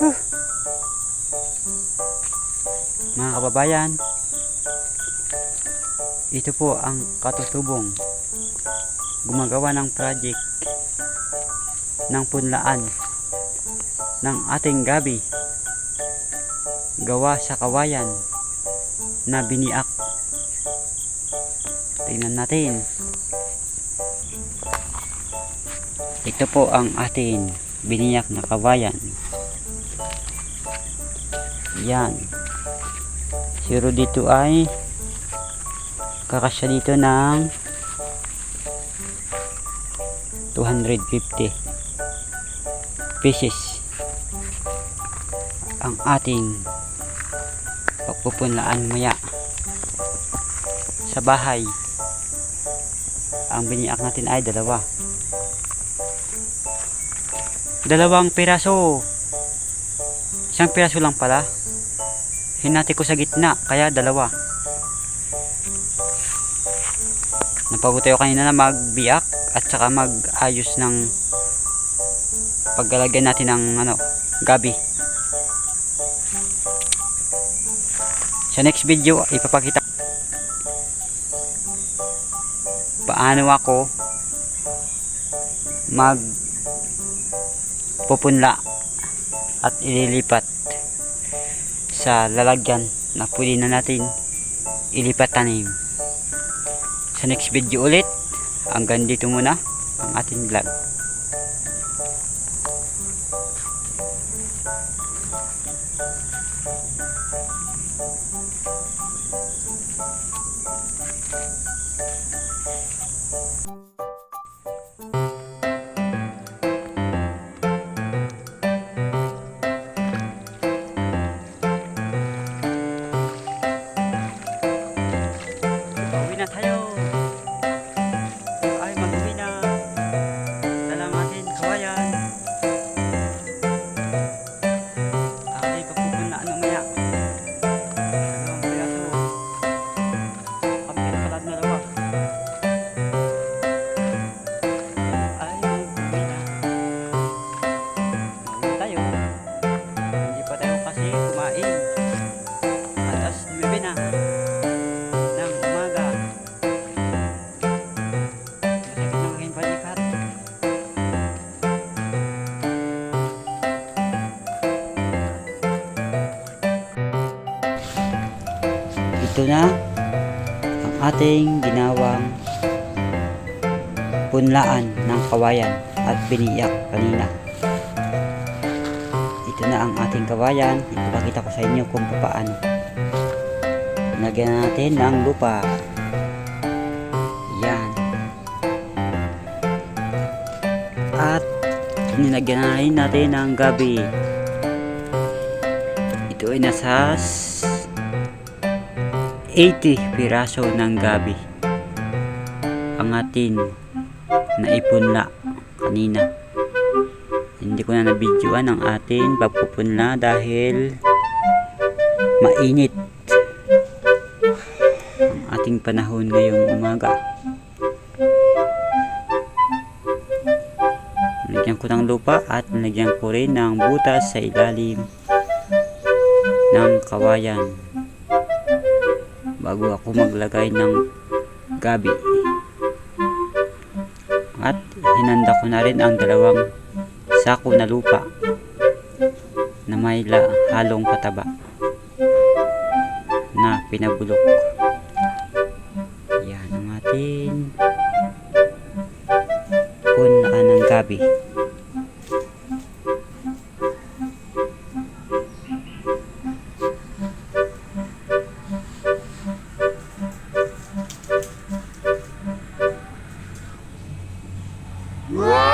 Mga kababayan, ito po ang katutubong gumagawa ng project ng punlaan ng ating gabi gawa sa kawayan na biniak. Tingnan natin. Ito po ang ating biniyak na kawayan yan. Siguro dito ay kakasya dito ng 250 pieces ang ating pagpupunlaan maya sa bahay. Ang biniak natin ay dalawa. Dalawang piraso. Isang piraso lang pala hinati ko sa gitna kaya dalawa. Napagod tayo kanina na magbiyak at saka mag-ayos ng paglalagyan natin ng ano, gabi. Sa next video ipapakita paano ako mag pupunla at ililipat sa lalagyan na pwede na natin ilipat tanim sa next video ulit. Hanggang dito muna ang ating vlog Ito na ang ating ginawang punlaan ng kawayan at biniyak kanina. Ito na ang ating kawayan. Ipapakita ko sa inyo kung paano. Lagyan natin ng lupa. Yan. At nilagyan natin ng gabi. Ito ay nasa 80 piraso ng gabi. Ang atin na ipunla kanina. Hindi ko na nabidyoan ang atin pagpupunla dahil mainit ang ating panahon ngayong umaga. Nilagyan ko ng lupa at nilagyan ko rin ng butas sa ilalim ng kawayan bago ako maglagay ng gabi. At hinanda ko na rin ang dalawang sako na lupa na may halong pataba na pinabulok. Yan ang ating punaan ng gabi. Whoa!